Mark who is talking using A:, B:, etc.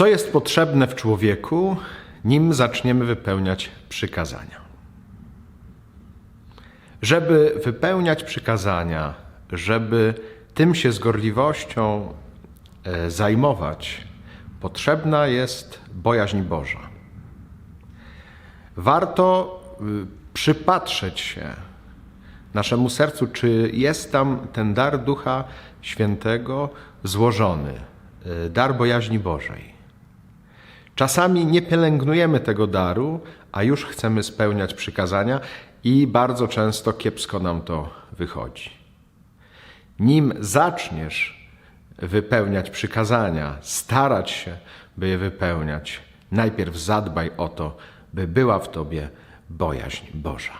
A: Co jest potrzebne w człowieku, nim zaczniemy wypełniać przykazania? Żeby wypełniać przykazania, żeby tym się z gorliwością e, zajmować, potrzebna jest bojaźń Boża. Warto y, przypatrzeć się naszemu sercu, czy jest tam ten dar Ducha Świętego złożony, y, dar bojaźni Bożej. Czasami nie pielęgnujemy tego daru, a już chcemy spełniać przykazania i bardzo często kiepsko nam to wychodzi. Nim zaczniesz wypełniać przykazania, starać się, by je wypełniać, najpierw zadbaj o to, by była w tobie bojaźń Boża.